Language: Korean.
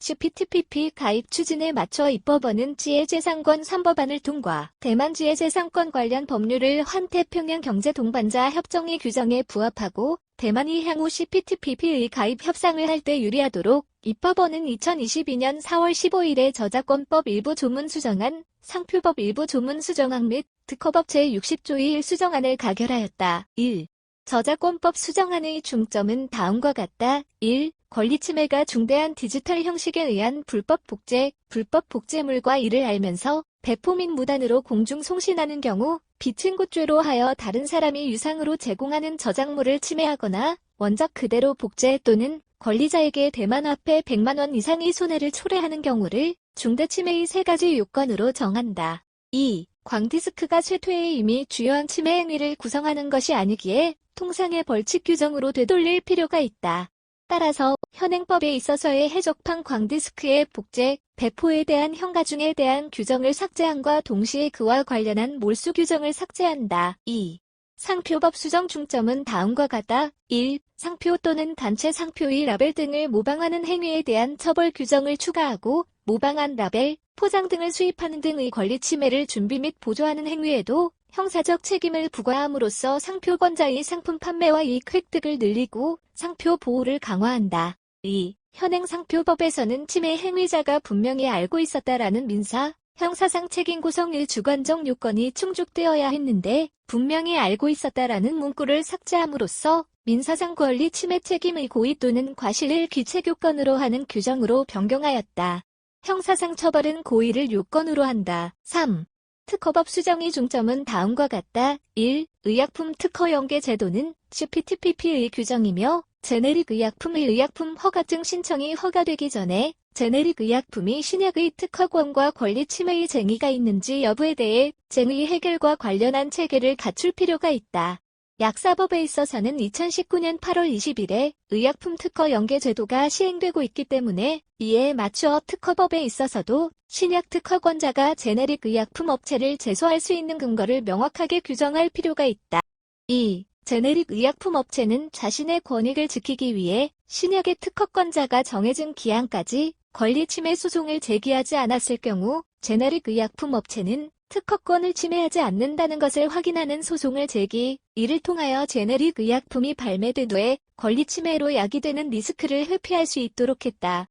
CPTPP 가입 추진에 맞춰 입법원은 지혜재산권 3법안을 통과, 대만 지혜재산권 관련 법률을 환태평양 경제동반자 협정의 규정에 부합하고 대만이 향후 CPTPP의 가입 협상을 할 때 유리하도록 입법원은 2022년 4월 15일에 저작권법 일부 조문 수정안, 상표법 일부 조문 수정안 및 특허법 제60조 2일 수정안을 가결하였다. 1. 저작권법 수정안의 중점은 다음과 같다. 1. 권리침해가 중대한 디지털 형식에 의한 불법 복제, 불법 복제물과 이를 알면서 배포 및 무단으로 공중 송신하는 경우 비친고죄로 하여 다른 사람이 유상으로 제공하는 저작물을 침해하거나 원작 그대로 복제 또는 권리자에게 대만화폐 100만원 이상의 손해를 초래하는 경우를 중대침해의 세 가지 요건으로 정한다. 2. 광디스크가 쇠퇴의 이미 주요한 침해 행위를 구성하는 것이 아니기에 통상의 벌칙 규정으로 되돌릴 필요가 있다. 따라서 현행법에 있어서의 해적판 광디스크의 복제, 배포에 대한 형가중에 대한 규정을 삭제함과 동시에 그와 관련한 몰수 규정을 삭제한다. 2. 상표법 수정 중점은 다음과 같다. 1. 상표 또는 단체 상표의 라벨 등을 모방하는 행위에 대한 처벌 규정을 추가하고 모방한 라벨, 포장 등을 수입하는 등의 권리 침해를 준비 및 보조하는 행위에도 형사적 책임을 부과함으로써 상표권자의 상품 판매와 이익 획득을 늘리고 상표 보호를 강화한다. 2. 현행 상표법에서는 침해 행위자가 분명히 알고 있었다라는 민사, 형사상 책임 구성의 주관적 요건이 충족되어야 했는데 분명히 알고 있었다라는 문구를 삭제함으로써 민사상 권리 침해 책임의 고의 또는 과실을 귀책 요건으로 하는 규정으로 변경하였다. 형사상 처벌은 고의를 요건으로 한다. 3. 특허법 수정의 중점은 다음과 같다. 1. 의약품 특허 연계 제도는 CPTPP의 규정이며 제네릭 의약품의 의약품 허가증 신청이 허가되기 전에 제네릭 의약품이 신약의 특허권과 권리 침해의 쟁의가 있는지 여부에 대해 쟁의 해결과 관련한 체계를 갖출 필요가 있다. 약사법에 있어서는 2019년 8월 20일에 의약품 특허 연계 제도가 시행되고 있기 때문에 이에 맞추어 특허법에 있어서도 신약 특허권자가 제네릭 의약품 업체를 제소할 수 있는 근거를 명확하게 규정할 필요가 있다. 2. 제네릭 의약품 업체는 자신의 권익을 지키기 위해 신약의 특허권자가 정해진 기한까지 권리 침해 소송을 제기하지 않았을 경우 제네릭 의약품 업체는 특허권을 침해하지 않는다는 것을 확인하는 소송을 제기, 이를 통하여 제네릭 의약품이 발매된 후에 권리 침해로 야기되는 리스크를 회피할 수 있도록 했다.